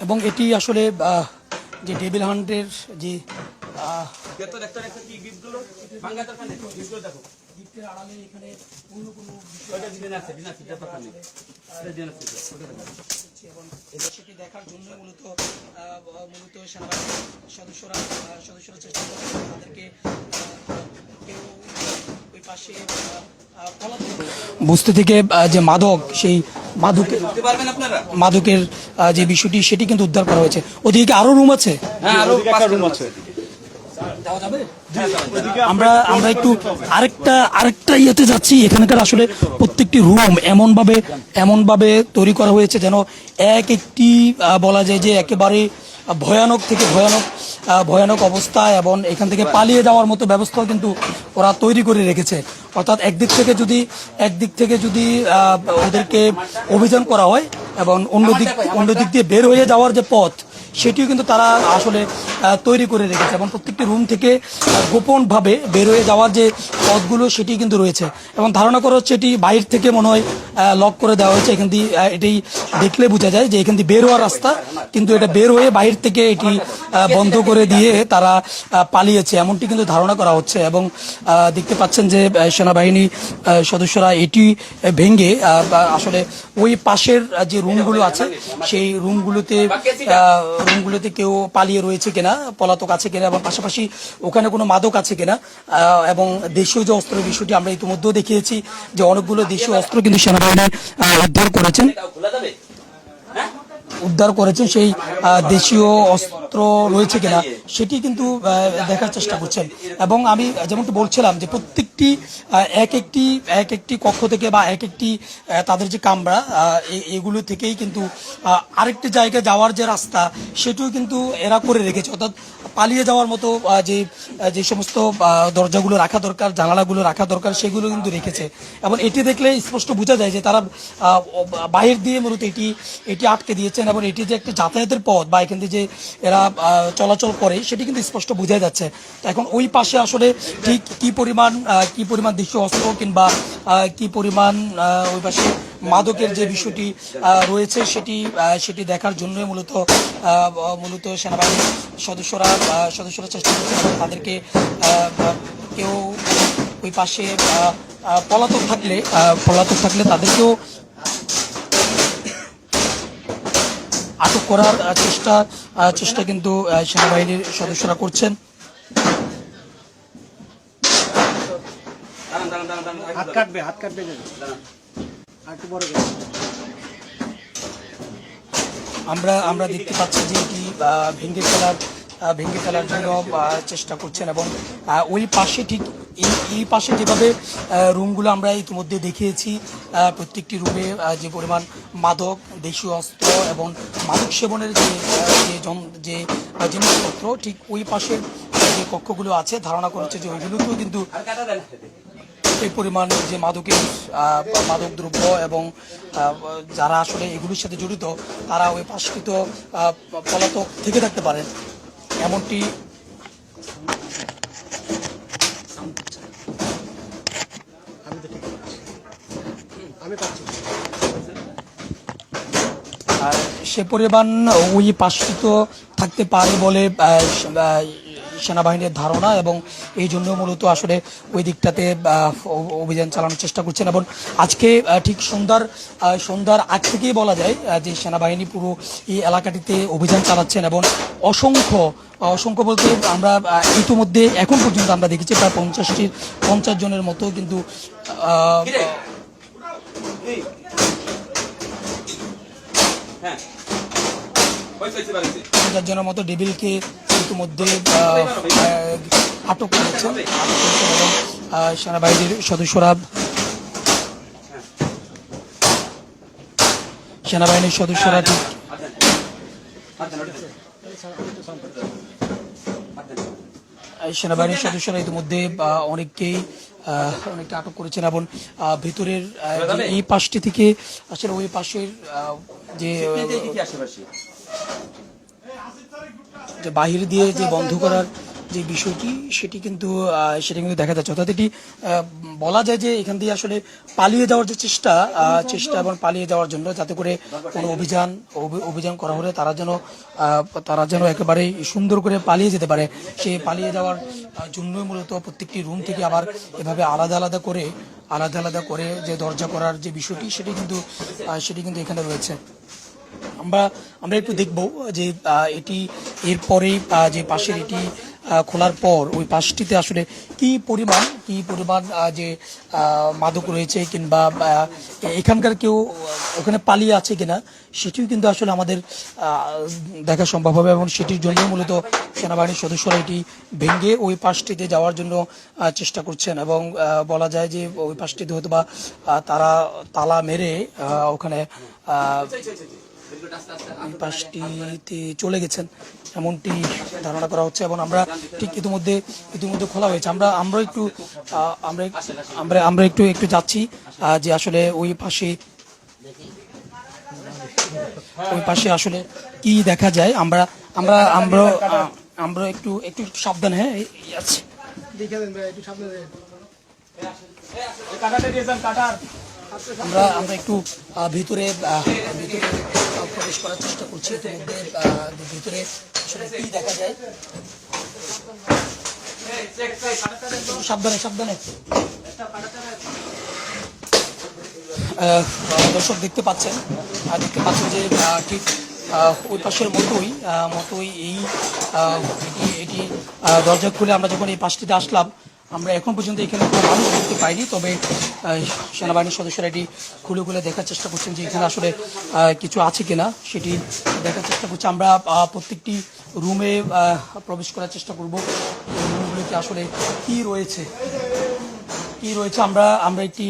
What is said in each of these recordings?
এবং এটি আসলে যে ডেভিল হান্টের যে সেটি দেখার জন্য মূলত মূলত সেনাবাহিনীর সদস্যরা সদস্যরা চেষ্টা করছেন তাদেরকে কেউ ওই পাশে আহ, আহ, পলাতক বস্তি থেকে যে মাদক সেই মাদকের বুঝতে পারবেন আপনারা? মাদকের যে বিষয়টি সেটি কিন্তু উদ্ধার করা হয়েছে। ওদিকে আরও রুম আছে? হ্যাঁ আরও রুম আছে। আমরা আমরা একটু আরেকটা আরেকটা ইয়েতে যাচ্ছি। এখানকার আসলে প্রত্যেকটি রুম এমন ভাবে এমন ভাবে তৈরি করা হয়েছে যেন এক একটি বলা যায় যে একেবারে ভয়ানক থেকে ভয়ানক ভয়ানক অবস্থা এবং এখান থেকে পালিয়ে যাওয়ার মতো ব্যবস্থাও কিন্তু ওরা তৈরি করে রেখেছে। অর্থাৎ একদিক থেকে যদি একদিক থেকে যদি ওদেরকে অভিযান করা হয় এবং অন্যদিক অন্যদিক অন্য দিক দিয়ে বের হয়ে যাওয়ার যে পথ সেটিও কিন্তু তারা আসলে তৈরি করে রেখেছে এবং প্রত্যেকটি রুম থেকে গোপনভাবে বের হয়ে যাওয়ার যে পথগুলো সেটি কিন্তু রয়েছে। এবং ধারণা করা হচ্ছে এটি বাইরে থেকে মনে হয় লক করে দেওয়া হয়েছে। এখান দিয়ে এটি দেখলে বোঝা যায় যে এখান দিয়ে বের হওয়ার রাস্তা, কিন্তু এটা বের হয়ে বাইরে থেকে এটি বন্ধ করে দিয়ে তারা পালিয়েছে। এমনটি কিন্তু ধারণা করা হচ্ছে এবং দেখতে পাচ্ছেন যে সেনাবাহিনী সদস্যরা এটি ভেঙে আসলে ওই পাশের যে রুমগুলো আছে, সেই রুমগুলোতে রুমগুলোতে কেউ পালিয়ে রয়েছে কিনা, পলাতক আছে কিনা, এবং পাশাপাশি ওখানে কোনো মাদক আছে কিনা এবং দেশীয় যে অস্ত্রের বিষয়টি আমরা ইতিমধ্যেও দেখিয়েছি যে অনেকগুলো দেশীয় অস্ত্র কিন্তু সেনাবাহিনী উদ্ধার করেছেন। উদ্ধার করেছেন, সেই দেশীয় অস্ত্র রয়েছে কিনা সেটি কিন্তু দেখার চেষ্টা করছেন। এবং আমি যেমনটি বলছিলাম যে প্রত্যেকটি এক একটি এক একটি কক্ষ থেকে বা এক একটি তাদের যে কামরা এগুলো থেকেই কিন্তু আরেকটি জায়গায় যাওয়ার যে রাস্তা, সেটিও কিন্তু এরা করে রেখেছে। অর্থাৎ পালিয়ে যাওয়ার মতো যে যে সমস্ত দরজাগুলো রাখা দরকার, জানালাগুলো রাখা দরকার, সেগুলো কিন্তু রেখেছে। এবং এটি দেখলে স্পষ্ট বোঝা যায় যে তারা বাহির দিয়ে মূলত এটি এটি আটকে দিয়েছেন এবং এটি যে একটি যাতায়াতের পথ বা এখান থেকে যে এরা চলাচল করে, সেটি কিন্তু স্পষ্ট বোঝা যাচ্ছে। এখন ওই পাশে আসলে ঠিক কি পরিমাণ কি পরিমাণ দেশীয় অস্ত্র কিংবা কি পরিমাণ ওই পাশে মাদকের যে বিষয়টি রয়েছে সেটি সেটি দেখার জন্যই মূলত মূলত সেনাবাহিনীর সদস্যরা সদস্যরা চেষ্টা করছে তাদেরকে কেউ ওই পাশে পলাতক থাকলে পলাতক থাকলে তাদেরকেও আটক করার চেষ্টা চেষ্টা কিন্তু আহ, সেনাবাহিনীর সদস্যরা করছেন। হাত কাটবে হাত কাটবে। আমরা আমরা দেখতে পাচ্ছি যে এটি আহ, ভেঙে ফেলার আহ, ভেঙে ফেলার জন্য আহ, চেষ্টা করছেন এবং আহ, ওই পাশে ঠিক এই এই পাশে যেভাবে রুমগুলো আমরা ইতিমধ্যে দেখিয়েছি প্রত্যেকটি রুমে যে পরিমাণ মাদক, দেশীয় অস্ত্র এবং মাদক সেবনের যে যে জন- যে জিনিসপত্র, ঠিক ওই পাশের যে কক্ষগুলো আছে, ধারণা করেছে যে ওইগুলোতেও কিন্তু এই পরিমাণ যে মাদকের মাদক দ্রব্য এবং যারা আসলে এগুলির সাথে জড়িত, তারা ওই পাশকৃত পলাতক থেকে থাকতে পারেন। এমনটি আমি তো ঠিক পাচ্ছি। আমি পাচ্ছি আর সে পরিমাণ ওই পাশকৃত থাকতে পারে বলে সেনাবাহিনীর ধারণা এবং এই জন্য মূলত আসলে ওই দিকটাতে অভিযান চালানোর চেষ্টা করছেন এবং আজকে ঠিক সন্ধ্যার সন্ধ্যার আগ থেকেই বলা যায় যে সেনাবাহিনী পুরো এই এলাকাটিতে অভিযান চালাচ্ছেন এবং অসংখ্য অসংখ্য বলতে আমরা ইতিমধ্যে এখন পর্যন্ত আমরা দেখেছি প্রায় পঞ্চাশটির পঞ্চাশ জনের মতো কিন্তু কিরে হ্যাঁ। পঞ্চাশ জনের মতো ডেভিলকে ইতিমধ্যে আটক আটক এবং সেনাবাহিনীর সদস্যরা সেনাবাহিনীর সদস্যরা ঠিক হাত সেনাবাহিনীর সদস্যরা ইতিমধ্যে আহ, অনেককেই আহ, অনেককে আটক করেছেন এবং ভেতরের ভিতরের আহ, এই পাশটি থেকে আসলে ওই পাশের যে বাহির দিয়ে যে বন্ধ করার যে বিষয়টি সেটি কিন্তু সেটি কিন্তু দেখা যাচ্ছে। অর্থাৎ এটি বলা যায় যে এখান দিয়ে আসলে পালিয়ে যাওয়ার যে চেষ্টা চেষ্টা এবং পালিয়ে যাওয়ার জন্য যাতে করে কোনো অভিযান অভি- অভিযান করা হলে তারা যেন তারা যেন একেবারে সুন্দর করে পালিয়ে যেতে পারে। সেই পালিয়ে যাওয়ার জন্যই মূলত প্রত্যেকটি রুম থেকে আবার এভাবে আলাদা আলাদা করে আলাদা আলাদা করে যে দরজা করার যে বিষয়টি সেটি কিন্তু সেটি কিন্তু এখানে রয়েছে। আমরা আমরা একটু দেখব যে এটি এরপরেই যে পাশের এটি খোলার পর ওই পাশটিতে আসলে কি পরিমাণ কি পরিমাণ যে মাদক রয়েছে কিংবা এখানকার কেউ ওখানে পালিয়ে আছে কিনা, সেটিও কিন্তু আসলে আমাদের দেখা সম্ভব হবে এবং সেটির জন্য মূলত সেনাবাহিনীর সদস্যরা এটি ভেঙে ওই পাশটিতে যাওয়ার জন্য চেষ্টা করছেন এবং বলা যায় যে ওই পাশটিতে হয়তো বা তারা তালা মেরে ওখানে এই পাশটিতে চলে গেছেন। এমনটি ধারণা করা হচ্ছে এবং আমরা ঠিক ইতিমধ্যে ইতিমধ্যে খোলা হয়েছে। আমরা আমরা একটু আমরা আমরা আমরা একটু একটু যাচ্ছি যে আসলে ওই পাশে ওই পাশে আসলে কি দেখা যায়। আমরা আমরা আমরা আমরা একটু একটু সাবধান হ্যাঁ আছে। আমরা আমরা একটু ভিতরে ভিতরে প্রবেশ করার চেষ্টা করছি আহ, ভিতরে আসলে দেখা যায়। সাবধানে সাবধানে। দর্শক দেখতে পাচ্ছেন আহ, দেখতে পাচ্ছেন যে ঠিক ওই পাশের মতোই মতোই এই এটি দরজা খুলে আমরা যখন এই পাশটিতে আসলাম আমরা এখন পর্যন্ত এখানে কোনো মানুষ দেখতে পাইনি তবে সেনাবাহিনীর সদস্যরা এটি খুলে খুলে দেখার চেষ্টা করছেন যে এখানে আসলে কিছু আছে কিনা সেটি দেখার চেষ্টা করছি। আমরা প্রত্যেকটি রুমে প্রবেশ করার চেষ্টা করব। রুমগুলিতে আসলে কি রয়েছে? কি রয়েছে? আমরা আমরা একটি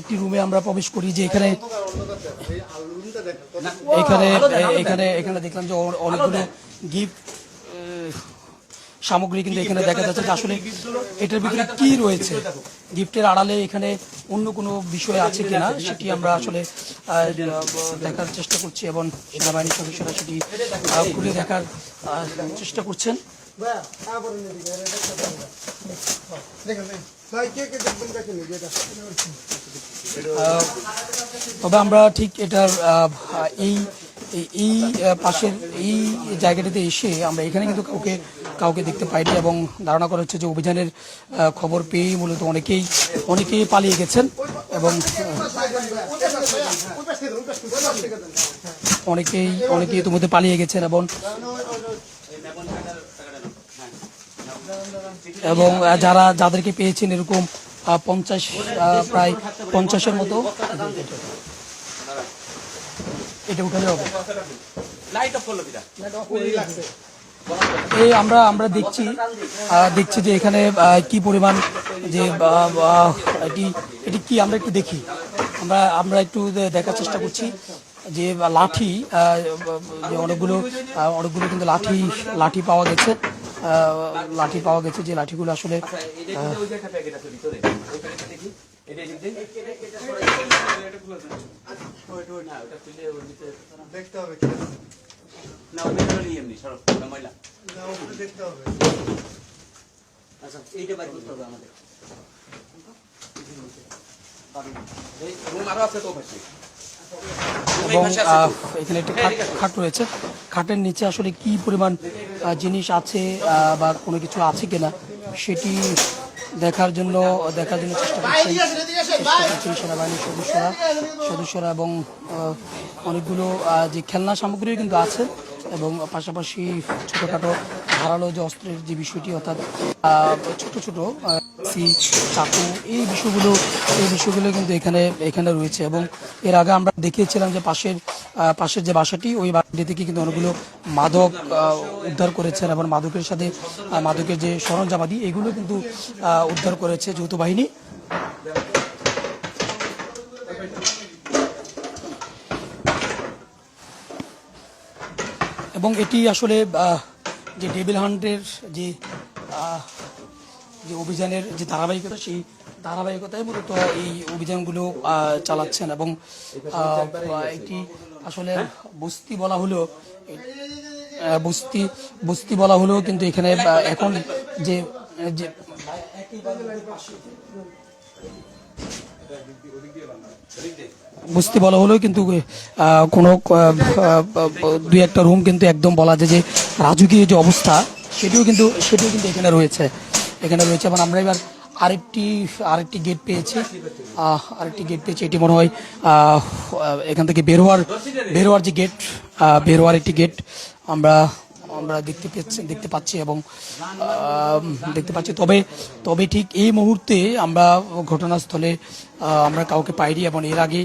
একটি রুমে আমরা প্রবেশ করি যে এখানে এখানে এখানে এখানে দেখলাম যে অনেকগুলো গিফট সামগ্রী কিন্তু এখানে দেখা যাচ্ছে যে আসলে এটার ভিতরে কি রয়েছে? গিফটের আড়ালে এখানে অন্য কোনো বিষয় আছে কিনা? সেটি আমরা আসলে দেখার চেষ্টা করছি এবং সেনাবাহিনীর সদস্যরা সেটি খুলে দেখার চেষ্টা করছেন। তবে আমরা ঠিক এটার এই এই- পাশের এই জায়গাটিতে এসে আমরা এখানে কিন্তু কাউকে কাউকে দেখতে পাইনি এবং ধারণা করা হচ্ছে যে অভিযানের খবর পেয়েই মূলত অনেকেই অনেকেই পালিয়ে গেছেন এবং। অনেকেই অনেকেই ইতিমধ্যে পালিয়ে গেছেন এবং এবং যারা, যাদেরকে পেয়েছেন এরকম পঞ্চাশ প্রায় পঞ্চাশের মতো এটা উঠালে হবে লাইট অফ করল কিনা এই আমরা আমরা দেখছি আহ, দেখছি যে এখানে কি পরিমাণ যে এটি এটি কি আমরা একটু দেখি। আমরা আমরা একটু দেখার চেষ্টা করছি যে লাঠি যে অনেকগুলো অনেকগুলো কিন্তু লাঠি লাঠি পাওয়া গেছে। লাঠি পাওয়া গেছে যে লাঠিগুলো আসলে এটা কিন্তু ওই যে একটা প্যাকেট ওই প্যাকেটটা দেখি এটা এদিক দিয়ে না ওটা খুলে ওর ভিতরে দেখতে হবে কি না ওই ভিতরে নিয়ে এমনি সরো ওটা ময়লা না, ওটা দেখতে হবে আচ্ছা এইটা বাইর করতে হবে আমাদের এই রুম আরও আছে তো? পাশে এবং আহ, এখানে একটি খাট খাট রয়েছে। খাটের নিচে আসলে কি পরিমাণ জিনিস আছে বা কোনো কিছু আছে কিনা সেটি দেখার জন্য দেখার জন্য চেষ্টা করছেন সেনাবাহিনীর সদস্যরা সদস্যরা এবং অনেকগুলো যে খেলনা সামগ্রী কিন্তু আছে এবং পাশাপাশি ছোটোখাটো ধারালো যে অস্ত্রের যে বিষয়টি, অর্থাৎ ছোট ছোট চাকু, এই বিষয়গুলো এই বিষয়গুলো কিন্তু এখানে এখানে রয়েছে এবং এর আগে আমরা দেখিয়েছিলাম যে পাশের পাশের যে বাসাটি, ওই বাসাটি থেকে কিন্তু অনেকগুলো মাদক উদ্ধার করেছেন এবং মাদকের সাথে মাদকের যে সরঞ্জামাদি, এগুলো কিন্তু উদ্ধার করেছে যৌথ বাহিনী। এবং এটি আসলে যে ডেভিল হান্টের যে যে অভিযানের যে ধারাবাহিকতা সেই ধারাবাহিকতায় মূলত এই অভিযানগুলো চালাচ্ছেন এবং এটি আসলে বস্তি বলা হলো এ- আহ, বস্তি বস্তি বলা হলেও কিন্তু এখানে এখন যে যে বস্তি বলা হলেও কিন্তু কোনো দুই একটা রুম কিন্তু একদম বলা যায় যে রাজকীয় যে অবস্থা, সেটিও কিন্তু সেটিও কিন্তু এখানে রয়েছে এখানে রয়েছে। এবং আমরা এবার আরেকটি আরেকটি গেট পেয়েছি। আরেকটি গেট পেয়েছি। এটি মনে হয় এখান থেকে বের হওয়ার বের হওয়ার যে গেট বের হওয়ার একটি গেট আমরা আমরা দেখতে পেয়েছি, দেখতে পাচ্ছি এবং দেখতে পাচ্ছি। তবে তবে ঠিক এই মুহূর্তে আমরা ঘটনাস্থলে আমরা কাউকে পাইনি এবং এর আগে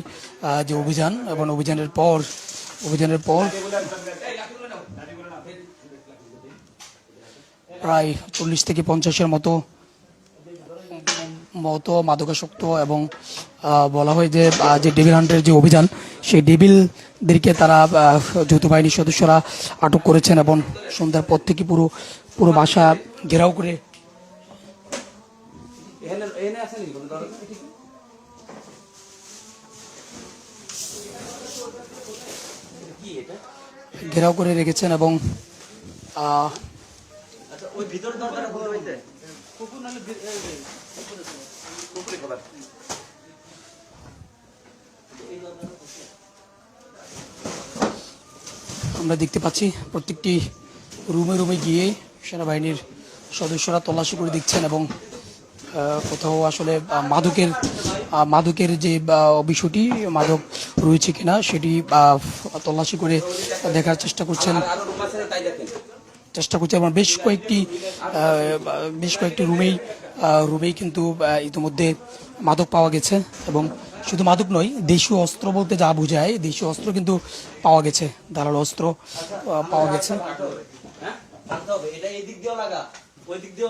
যে অভিযান এবং অভিযানের পর অভিযানের পর প্রায় চল্লিশ থেকে পঞ্চাশের মতো মতো মাদকাসক্ত এবং বলা হয় যে যে ডেভিল হান্টের যে অভিযান সেই ডেভিলদেরকে তারা যৌথ বাহিনীর সদস্যরা আটক করেছেন এবং সন্ধ্যার পর থেকে পুরো পুরো বাসা ঘেরাও করে ঘেরাও করে রেখেছেন এবং আহ, আচ্ছা ওই ভিতর দরজাটা আমরা দেখতে পাচ্ছি প্রত্যেকটি রুমে রুমে গিয়ে সেনাবাহিনীর সদস্যরা তল্লাশি করে দেখছেন এবং কোথাও আসলে মাদকের মাদকের যে বিষয়টি মাদক রয়েছে কিনা সেটি তল্লাশি করে দেখার চেষ্টা করছেন। চেষ্টা করছে এবং বেশ কয়েকটি বেশ কয়েকটি রুমেই রুমেই কিন্তু ইতিমধ্যে মাদক পাওয়া গেছে এবং শুধু মাদক নয়, দেশীয় অস্ত্র বলতে যা বোঝায়, দেশীয় অস্ত্র কিন্তু পাওয়া গেছে ধারালো অস্ত্র পাওয়া গেছে। দিক দিয়ে ওই দিক দিয়ে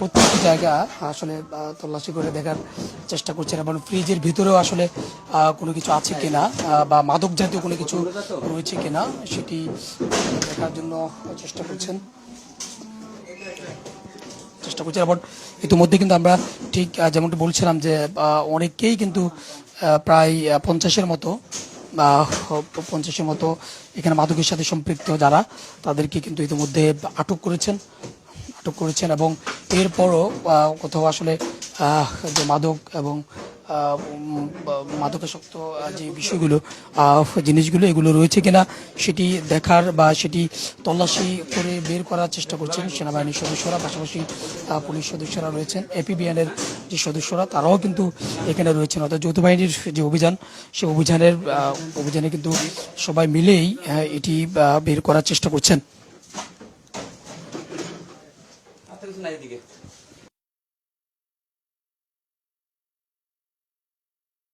প্রত্যেকটি জায়গা আসলে তল্লাশি করে দেখার চেষ্টা করছেন এবং ফ্রিজের ভিতরেও আসলে কোনো কিছু আছে কিনা বা মাদক জাতীয় কোনো কিছু রয়েছে কিনা, সেটি দেখার জন্য চেষ্টা করছেন। চেষ্টা করছি এবং ইতিমধ্যে কিন্তু আমরা ঠিক যেমনটি বলছিলাম যে অনেকেই কিন্তু প্রায় পঞ্চাশের মতো পঞ্চাশের মতো এখানে মাদকের সাথে সম্পৃক্ত যারা, তাদেরকে কিন্তু ইতিমধ্যে আটক করেছেন। আটক করেছেন এবং এরপরও কোথাও আসলে যে মাদক এবং মাদকাসক্ত যে বিষয়গুলো জিনিসগুলো, এগুলো রয়েছে কিনা সেটি দেখার বা সেটি তল্লাশি করে বের করার চেষ্টা করছেন সেনাবাহিনীর সদস্যরা। পাশাপাশি পুলিশ সদস্যরা রয়েছেন। এপিবিএনের যে সদস্যরা, তারাও কিন্তু এখানে রয়েছেন। অর্থাৎ যৌথ বাহিনীর যে অভিযান সেই অভিযানের অভিযানে কিন্তু সবাই মিলেই এটি বের করার চেষ্টা করছেন হাতে কিছু নাই এদিকে?